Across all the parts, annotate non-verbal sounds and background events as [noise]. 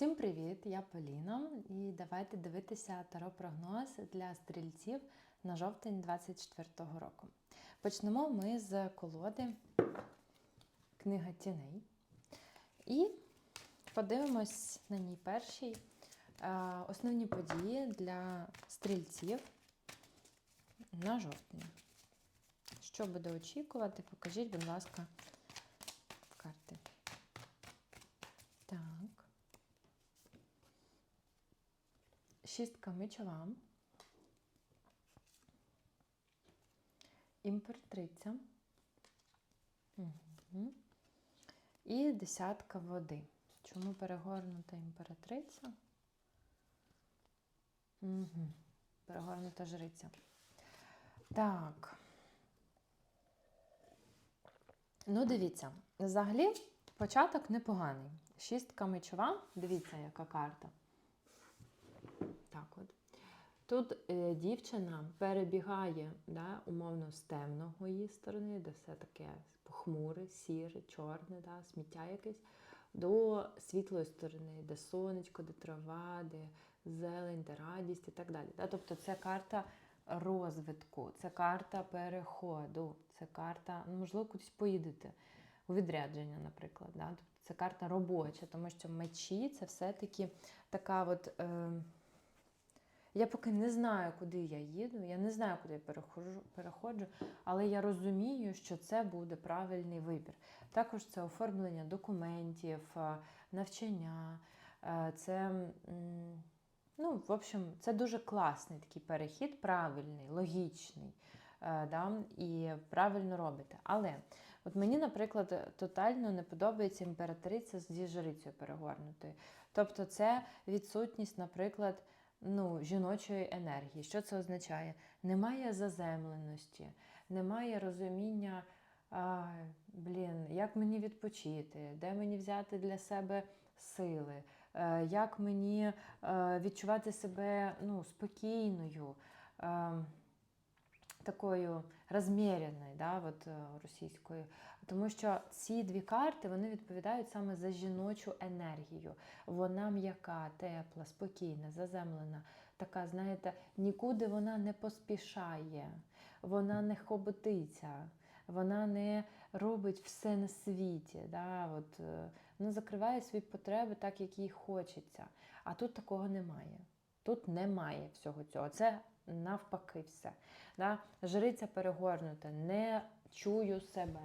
Всім привіт! Я Поліна, і давайте дивитися таро-прогноз для стрільців на жовтень 24-го року. Почнемо ми з колоди Книга тіней. І подивимось на ній перший е, основні події для стрільців на жовтень. Що буде очікувати? Покажіть, будь ласка, карти. Так. Шістка мечова. Імператриця. І десятка води. Чому перегорнута імператриця? Угу. Перегорнута жриця. Так. Ну, дивіться, взагалі початок непоганий. Шістка мечова, дивіться, яка карта. Так от. Тут е, дівчина перебігає да, умовно з темного її сторони, де все таке похмуре, сіре, чорне, да, сміття якесь, до світлої сторони, де сонечко, де трава, де зелень, де радість і так далі. Да. Тобто це карта розвитку, це карта переходу, це карта, ну, можливо, кудись поїдете у відрядження, наприклад. Да. Тобто це карта робоча, тому що мечі це все-таки така от. Е, я поки не знаю, куди я їду, я не знаю, куди я переходжу, переходжу, але я розумію, що це буде правильний вибір. Також це оформлення документів, е, навчання, е, це, ну, в общем, це дуже класний такий перехід, правильний, логічний. е, Да, і правильно робите. Але от мені, наприклад, тотально не подобається імператриця зі жрицею перегорнутою. Тобто, це відсутність, наприклад ну, жіночої енергії. Що це означає? Немає заземленості, немає розуміння, а, блін, як мені відпочити, де мені взяти для себе сили, е, як мені е, відчувати себе ну, спокійною. Е, Такою розміряною, да, от, російською. Тому що ці дві карти вони відповідають саме за жіночу енергію. Вона м'яка, тепла, спокійна, заземлена. Така, знаєте, нікуди вона не поспішає, вона не хоботиться, вона не робить все на світі. Да, от, Вона закриває свої потреби так, як їй хочеться. А тут такого немає. Тут немає всього цього. Це навпаки все. Да? Жриця перегорнута, не чую себе,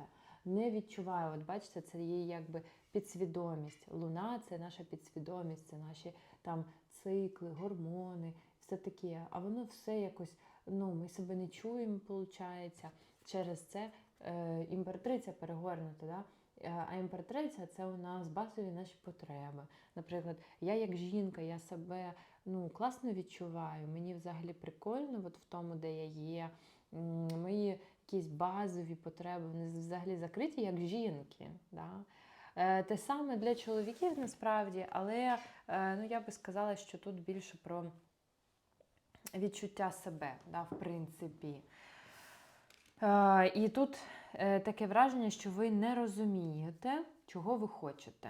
не відчуваю. От бачите, це її якби підсвідомість. Луна це наша підсвідомість, це наші там цикли, гормони, все таке. А воно все якось, ну, ми себе не чуємо, виходить. Через це е, імператриця перегорнута. Да? Е, а імператриця це у нас базові наші потреби. Наприклад, я як жінка, я себе ну, класно відчуваю, мені взагалі прикольно от в тому, де я є. Мої якісь базові потреби, вони взагалі закриті як жінки. Да? Е, те саме для чоловіків насправді, але е, ну, я би сказала, що тут більше про відчуття себе, да, в принципі. І тут е, таке враження, що ви не розумієте, чого ви хочете,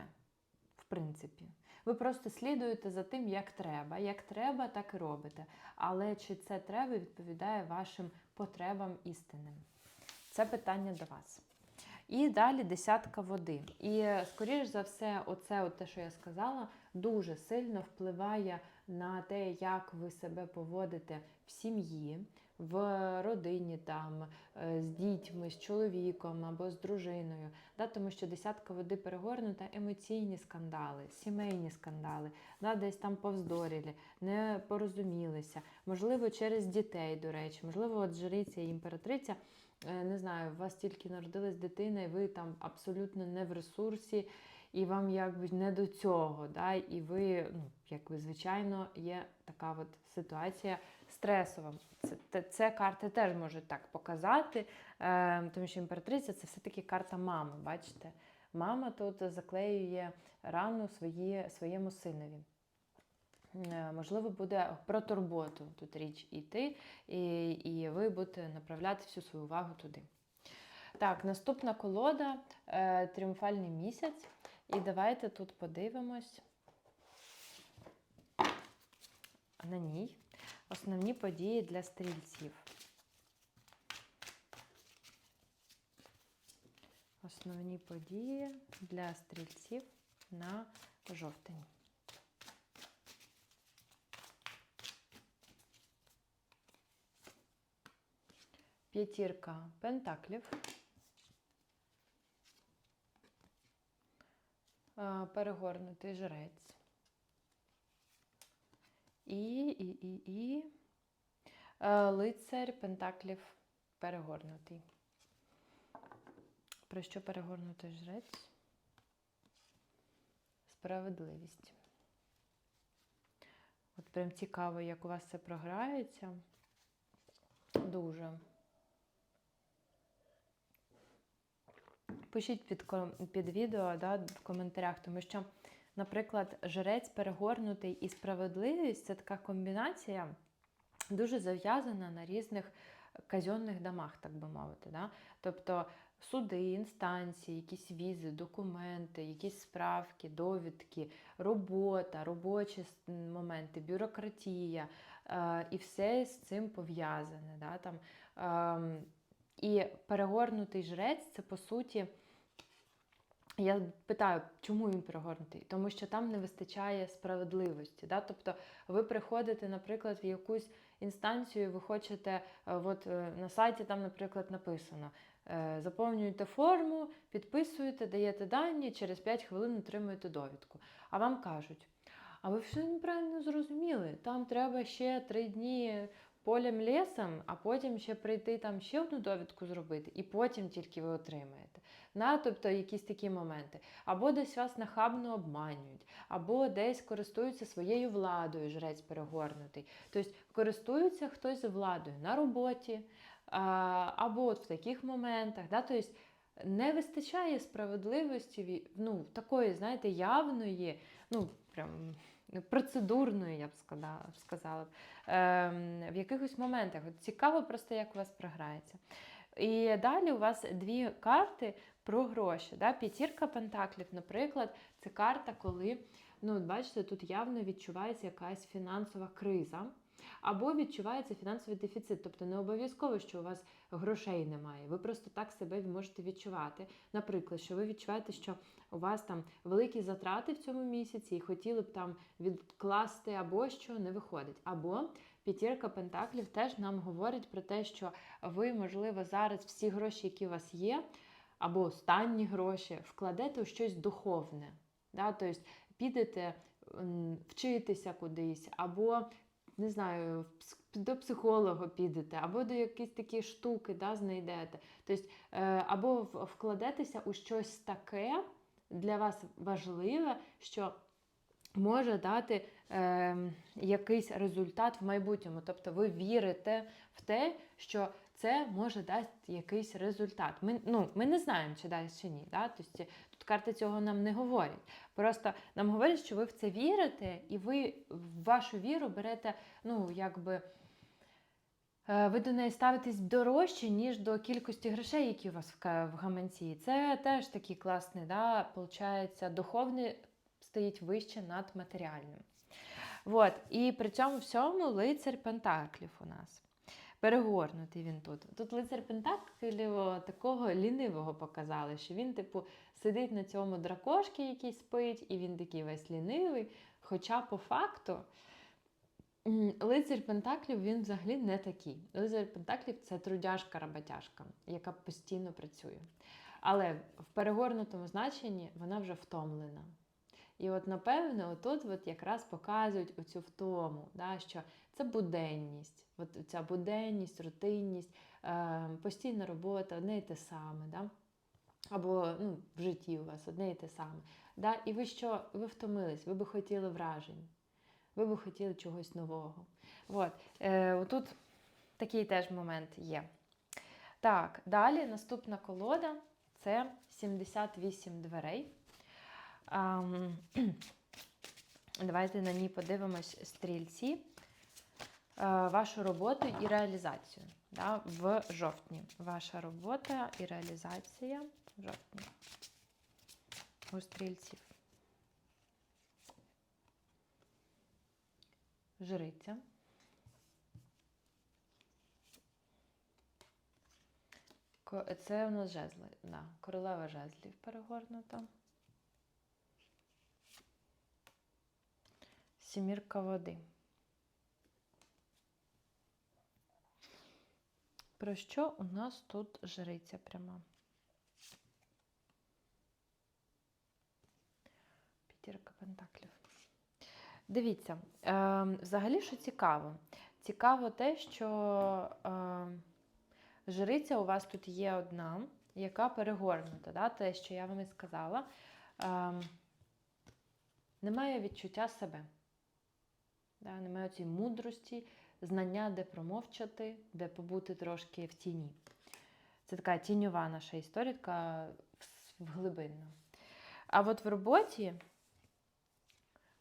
в принципі. Ви просто слідуєте за тим, як треба. Як треба, так і робите. Але чи це треба відповідає вашим потребам істинним? Це питання до вас. І далі десятка води. І, скоріш за все, оце, от те, що я сказала, дуже сильно впливає на те, як ви себе поводите в сім'ї, в родині, там, е, з дітьми, з чоловіком або з дружиною. Да? Тому що десятка води перегорнута, емоційні скандали, сімейні скандали, да? десь там повздорілі, не порозумілися. Можливо, через дітей, до речі, можливо, от жриця і імператриця. Е, не знаю, у вас тільки народилась дитина, і ви там абсолютно не в ресурсі, і вам якби не до цього. Да? І ви, ну, якби, звичайно, є така от ситуація стресова. Це, це карти теж можуть так показати, е, тому що імператриця це все-таки карта мами, бачите? Мама тут заклеює рану свої, своєму синові. Е, можливо, буде про турботу тут річ іти, і, і ви будете направляти всю свою увагу туди. Так, наступна колода е, тріумфальний місяць. І давайте тут подивимось, на ній основні події для стрільців. Основні події для стрільців на жовтень. П'ятірка пентаклів. Е, Перегорнутий жрець. І, і, і, і. Е, Лицарь пентаклів перегорнутий. Про що перегорнутий жрець? Справедливість. От прям цікаво, як у вас це програється. Дуже. Пишіть під, під відео да, в коментарях, тому що, наприклад, жрець перегорнутий і справедливість це така комбінація, дуже зав'язана на різних казенних домах, так би мовити. Да? Тобто суди, інстанції, якісь візи, документи, якісь справки, довідки, робота, робочі моменти, бюрократія. Е, і все з цим пов'язане. Да? Там, ем, і перегорнутий жрець це по суті. Я питаю, чому він перегорнутий? Тому що там не вистачає справедливості. Да? Тобто ви приходите, наприклад, в якусь інстанцію, ви хочете, е, от е, на сайті там, наприклад, написано: е, заповнюєте форму, підписуєте, даєте дані, через 5 хвилин отримуєте довідку. А вам кажуть, а ви все неправильно зрозуміли. Там треба ще три дні полем лісом, а потім ще прийти там ще одну довідку зробити, і потім тільки ви отримаєте. На, тобто якісь такі моменти. Або десь вас нахабно обманюють, або десь користуються своєю владою, жрець перегорнутий. Тобто користується хтось владою на роботі, або от в таких моментах. Да? Тобто не вистачає справедливості, ну, такої, знаєте, явної, ну, прям процедурної, я б сказала, ем, в якихось моментах. Цікаво просто, як у вас програється. І далі у вас дві карти про гроші. Да? П'ятірка пентаклів, наприклад, це карта, коли, ну, бачите, тут явно відчувається якась фінансова криза. Або відчувається фінансовий дефіцит, тобто не обов'язково, що у вас грошей немає. Ви просто так себе можете відчувати. Наприклад, що ви відчуваєте, що у вас там великі затрати в цьому місяці і хотіли б там відкласти або що не виходить. Або п'ятірка пентаклів теж нам говорить про те, що ви, можливо, зараз всі гроші, які у вас є, або останні гроші, вкладете у щось духовне. Да? Тобто підете вчитися кудись, або не знаю, до психолога підете, або до якісь такі штуки да, знайдете. Тобто, е, або вкладетеся у щось таке для вас важливе, що може дати е, якийсь результат в майбутньому. Тобто ви вірите в те, що це може дати якийсь результат. Ми, ну, ми не знаємо, чи дасть чи ні. Да? Тобто, карти цього нам не говорять. Просто нам говорять, що ви в це вірите, і ви в вашу віру берете, ну, якби. е, Ви до неї ставитесь дорожче, ніж до кількості грошей, які у вас в гаманці. Це теж такий класний, да? Получається, духовний стоїть вище над матеріальним. Вот. І при цьому всьому лицар Пентаклів у нас. Перегорнутий він тут. Тут лицар Пентаклів такого лінивого показали, що він, типу, сидить на цьому дракошці, який спить, і він такий весь лінивий. Хоча по факту лицар Пентаклів він взагалі не такий. Лицар Пентаклів це трудяжка роботяжка, яка постійно працює. Але в перегорнутому значенні вона вже втомлена. І от, напевно, отут от якраз показують оцю втому, да, що це буденність, от ця буденність, рутинність, е, постійна робота, одне і те саме. Да? Або ну, в житті у вас одне і те саме. Да? І ви що? Ви втомились, ви би хотіли вражень, ви би хотіли чогось нового. От, е, отут такий теж момент є. Так, далі наступна колода це 78 дверей. [clears throat] Давайте на ній подивимось стрільці, е, вашу роботу і реалізацію да, в жовтні. Ваша робота і реалізація в жовтні. У стрільців. жриця. Це у нас жезли, да. королева жезлів перегорнута. Сімірка води. Про що у нас тут жриця пряма? П'ятірка пентаклів. Дивіться, е, взагалі, що цікаво? Цікаво те, що е, жриця у вас тут є одна, яка перегорнута. Да? Те, що я вам і сказала. Е, немає відчуття себе. Да? Немає цієї мудрості, знання, де промовчати, де побути трошки в тіні. Це така тіньова наша історія, вглибинна. А от в роботі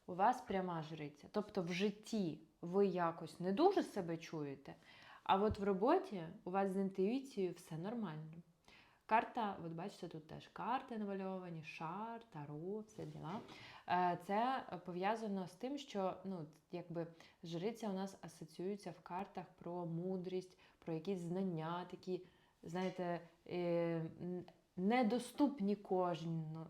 у вас пряма жриця. Тобто в житті ви якось не дуже себе чуєте, а от в роботі у вас з інтуїцією все нормально. Карта, от бачите, тут теж карти намальовані, шар, таро, все діла. Е, Це пов'язано з тим, що ну, якби жриця у нас асоціюється в картах про мудрість, про якісь знання, такі, знаєте, е, недоступні кожну,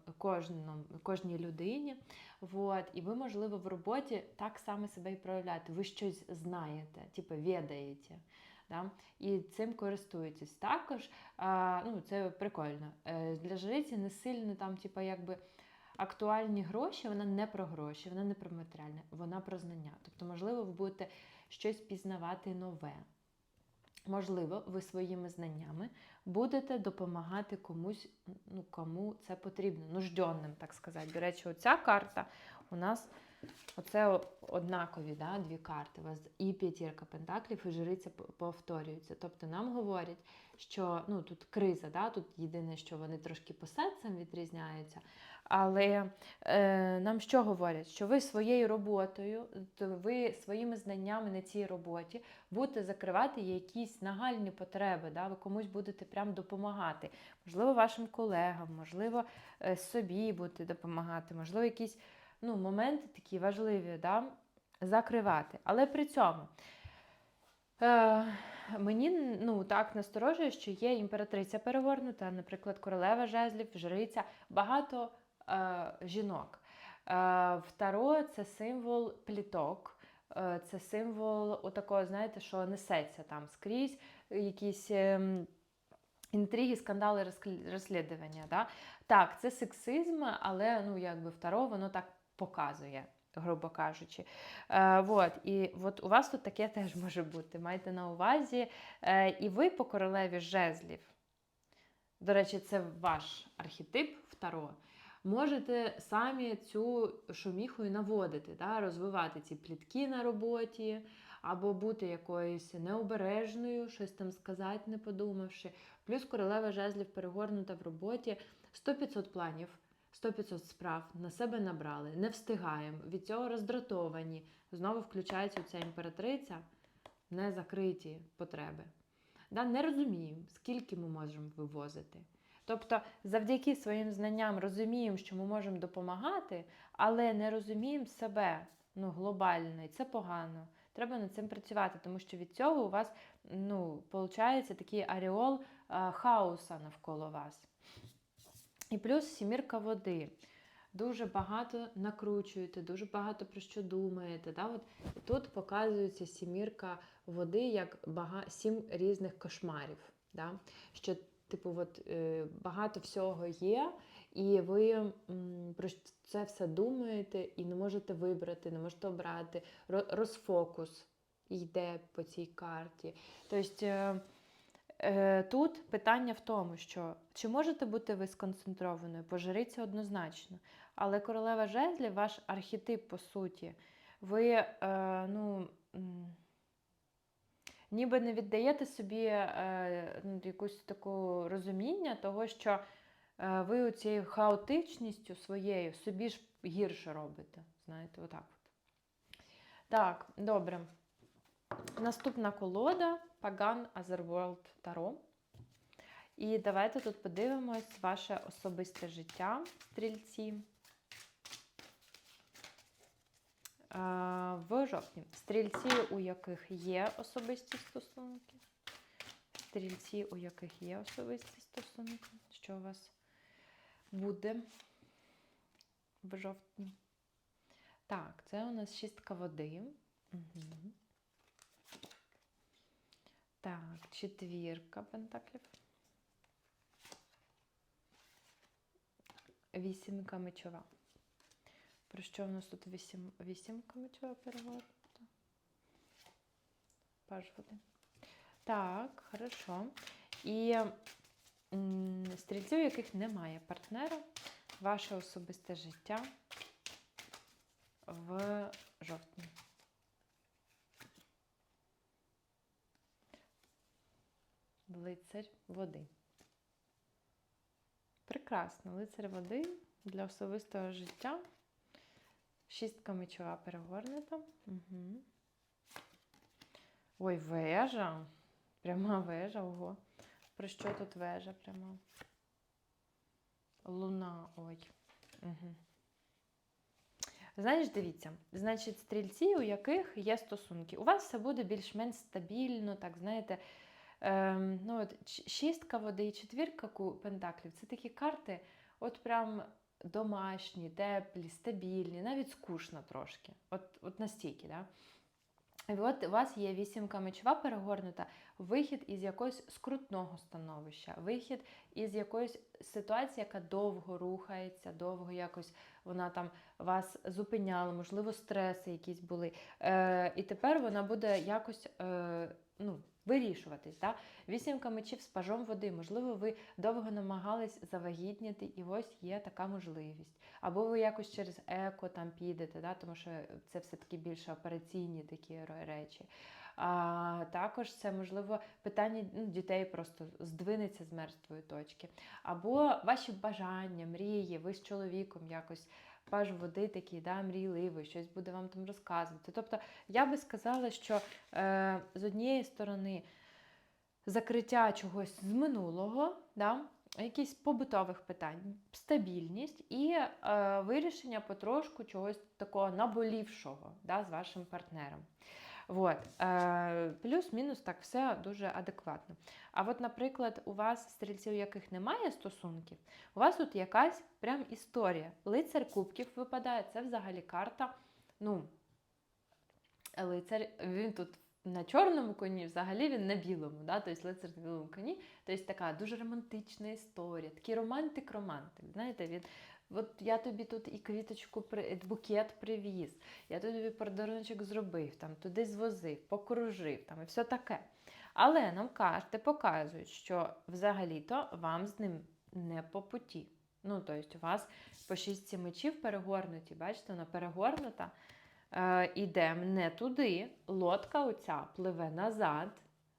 кожній людині. Вот. І ви, можливо, в роботі так само себе і проявляєте. Ви щось знаєте, типу відаєте. Да? І цим користуєтесь. Також а, ну, це прикольно. Е, Для жриці не сильно там, типу, якби. Актуальні гроші, вона не про гроші, вона не про матеріальне, вона про знання. Тобто, можливо, ви будете щось пізнавати нове. Можливо, ви своїми знаннями будете допомагати комусь, ну, кому це потрібно, нужденним, так сказати. До речі, оця карта у нас оце однакові да, дві карти. У вас і п'ятірка пентаклів, і жриця повторюються. Тобто нам говорять, що ну, тут криза, да, тут єдине, що вони трошки по сенсам відрізняються. Але е, нам що говорять? Що ви своєю роботою, ви своїми знаннями на цій роботі будете закривати якісь нагальні потреби. Да? Ви комусь будете прям допомагати. Можливо, вашим колегам, можливо, е, собі будете допомагати, можливо, якісь ну, моменти такі важливі да? закривати. Але при цьому. Е, Мені ну, так насторожує, що є імператриця перегорнута, наприклад, королева жезлів, жриця, багато жінок. Е, в Таро це символ пліток, е, це символ отакого, знаєте, що несеться там скрізь, якісь ем, інтриги, скандали, розслідування. Да? Так, це сексизм, але ну, якби в Таро воно так показує. Грубо кажучи. Е, вот, і от у вас тут таке теж може бути. Майте на увазі. Е, і ви по королеві жезлів, до речі, це ваш архетип в Таро. Можете самі цю шуміху і наводити, да, розвивати ці плітки на роботі, або бути якоюсь необережною, щось там сказати, не подумавши. Плюс королева жезлів перегорнута в роботі 100-500 планів. 100-500 справ на себе набрали, не встигаємо, від цього роздратовані. Знову включається ця імператриця, незакриті потреби. Да, не розуміємо, скільки ми можемо вивозити. Тобто, завдяки своїм знанням розуміємо, що ми можемо допомагати, але не розуміємо себе ну, глобально, і це погано. Треба над цим працювати, тому що від цього у вас ну, виходить такий аріол а, хаоса навколо вас. І плюс сімірка води. Дуже багато накручуєте, дуже багато про що думаєте. Да? От тут показується сімірка води як бага... сім різних кошмарів. Да? Що, типу, от, е, багато всього є, і ви про це все думаєте і не можете вибрати, не можете обрати. Розфокус йде по цій карті. Тобто, е, Е, Тут питання в тому, що чи можете бути ви сконцентрованою? Пожириться однозначно. Але королева жезлів, ваш архетип, по суті, ви ну, ніби не віддаєте собі е, ну, якусь таку розуміння того, що е, ви цією хаотичністю своєю собі ж гірше робите. Знаєте, отак от. Так, добре. Наступна колода Pagan Otherworld Таро. І давайте тут подивимось ваше особисте життя, стрільці. Е, в жовтні. Стрільці, у яких є особисті стосунки. Стрільці, у яких є особисті стосунки. Що у вас буде в жовтні? Так, це у нас шістка води. Угу. Так, четвірка пентаклів. Вісімка мечова. Про що в нас тут вісім, вісімка мечова перегорнута? Паж води. Так, хорошо. І стрільців, у яких немає партнера, ваше особисте життя в жовтні. Лицарь води. Прекрасно, лицар води для особистого життя. Шістка мечова перегорнута. Угу. Ой, вежа. Пряма вежа, ого. Про що тут вежа пряма? Луна, ой. Угу. Знаєш, дивіться, значить, стрільці, у яких є стосунки. У вас все буде більш-менш стабільно, так, знаєте, ем, ну, от, шістка води і четвірка пентаклів це такі карти, от прям домашні, теплі, стабільні, навіть скучно трошки. От, от настільки, да? І от у вас є вісімка мечова перегорнута, вихід із якогось скрутного становища, вихід із якоїсь ситуації, яка довго рухається, довго якось вона там вас зупиняла, можливо, стреси якісь були. Е, і тепер вона буде якось е, ну, вирішуватись. Да? Вісімка мечів з пажом води. Можливо, ви довго намагались завагітніти, і ось є така можливість. Або ви якось через еко там підете, да? тому що це все-таки більше операційні такі речі. А також це можливо питання ну, дітей просто здвинеться з мертвої точки. Або ваші бажання, мрії, ви з чоловіком якось паж води такий, да, мрійливий, щось буде вам там розказувати. Тобто я би сказала, що е, з однієї сторони закриття чогось з минулого, да, якісь побутових питань, стабільність і е, вирішення потрошку чогось такого наболівшого да, з вашим партнером. Вот. Е, плюс-мінус так все дуже адекватно. А от, наприклад, у вас стрільців, у яких немає стосунків, у вас тут якась прям історія. Лицар кубків випадає, це взагалі карта. Ну, лицар, він тут на чорному коні, взагалі він на білому, да? тобто лицар на білому коні. Тобто така дуже романтична історія, такий романтик-романтик. Знаєте, він. От я тобі тут і квіточку букет привіз, я тобі подаруночок зробив, там туди звозив, покружив там і все таке. Але нам карти показують, що взагалі-то вам з ним не по путі. Ну, тобто, у вас по шістці мечів перегорнуті, бачите, вона перегорнута. Е, Ідемо не туди, лодка оця пливе назад.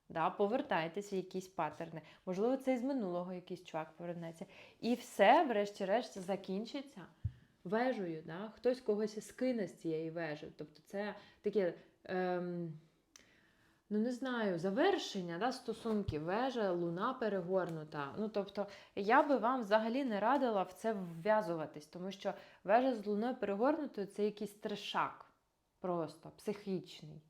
Да, повертайтесь в якісь паттерни. Можливо, це із минулого якийсь чувак повернеться. І все, врешті-решт, закінчиться вежею. Да? Хтось когось скине з цієї вежі. Тобто це таке, ем, ну не знаю, завершення да, стосунків, вежа, луна перегорнута. Ну, тобто, я би вам взагалі не радила в це вв'язуватись, тому що вежа з луною перегорнутою це якийсь трешак, просто психічний.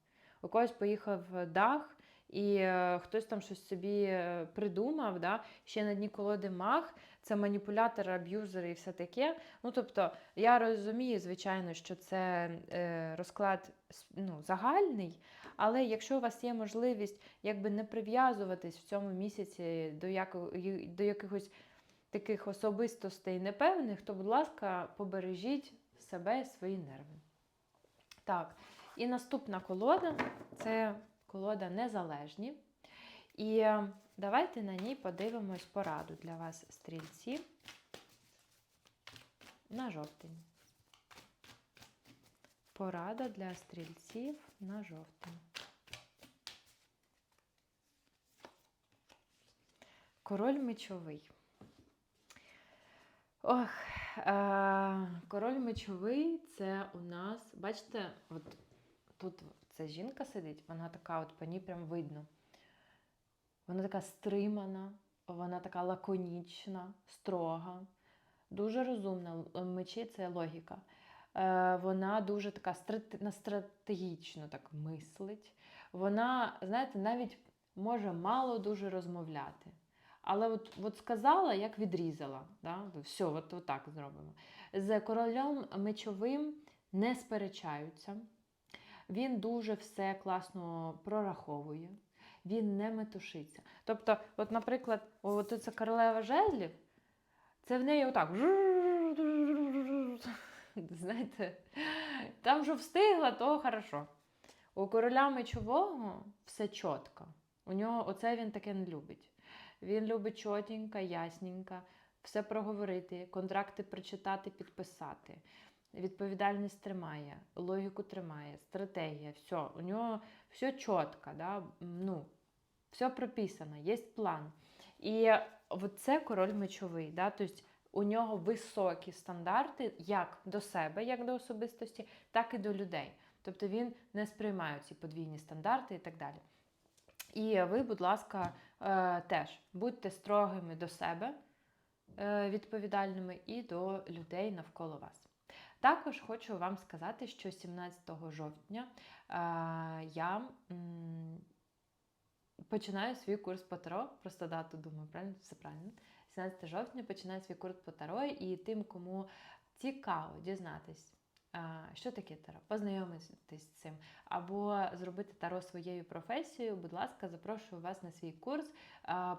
У когось поїхав дах. І е, хтось там щось собі е, придумав, да? ще на дні колоди маг, це маніпулятори, аб'юзери і все таке. Ну, тобто, я розумію, звичайно, що це е, розклад ну, загальний, але якщо у вас є можливість якби не прив'язуватись в цьому місяці до, яко, до якихось таких особистостей непевних, то, будь ласка, побережіть себе і свої нерви. Так, і наступна колода це колода Незалежні. І давайте на ній подивимось пораду для вас, стрільці, на жовтень. Порада для стрільців на жовтень. Король мечовий. Ох, е, король мечовий це у нас, бачите, от тут ця жінка сидить, вона така, от по ній прям видно. Вона така стримана, вона така лаконічна, строга, дуже розумна. Мечі це логіка. Е, Вона дуже така стратегічно так мислить. Вона, знаєте, навіть може мало дуже розмовляти. Але от, от сказала, як відрізала. Да? Все, от, от так зробимо. З королем мечовим не сперечаються. Він дуже все класно прораховує, він не метушиться. Тобто, от, наприклад, от ця королева жезлів, це в неї отак. [laughs] Знаєте, там що встигла, то хорошо. У короля мечового все чітко. У нього оце він таке не любить. Він любить чотенько, ясненько, все проговорити, контракти прочитати, підписати. Відповідальність тримає, логіку тримає, стратегія, все. У нього все чітко, да? ну, все прописано, є план. І це король мечовий. Да? Тобто у нього високі стандарти як до себе, як до особистості, так і до людей. Тобто він не сприймає ці подвійні стандарти і так далі. І ви, будь ласка, е, теж будьте строгими до себе, е, відповідальними і до людей навколо вас. Також хочу вам сказати, що 17 жовтня е, я починаю свій курс по таро, просто дату думаю, правильно, все правильно. 17 жовтня починаю свій курс по таро, і тим, кому цікаво дізнатись, що таке таро, познайомитись з цим, або зробити таро своєю професією, будь ласка, запрошую вас на свій курс.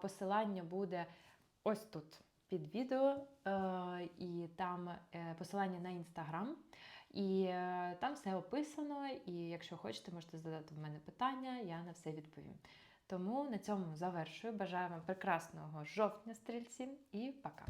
Посилання буде ось тут під відео, е, і там е, посилання на інстаграм. І е, там все описано. І якщо хочете, можете задати в мене питання, я на все відповім. Тому на цьому завершую. Бажаю вам прекрасного жовтня, стрільці, і пока!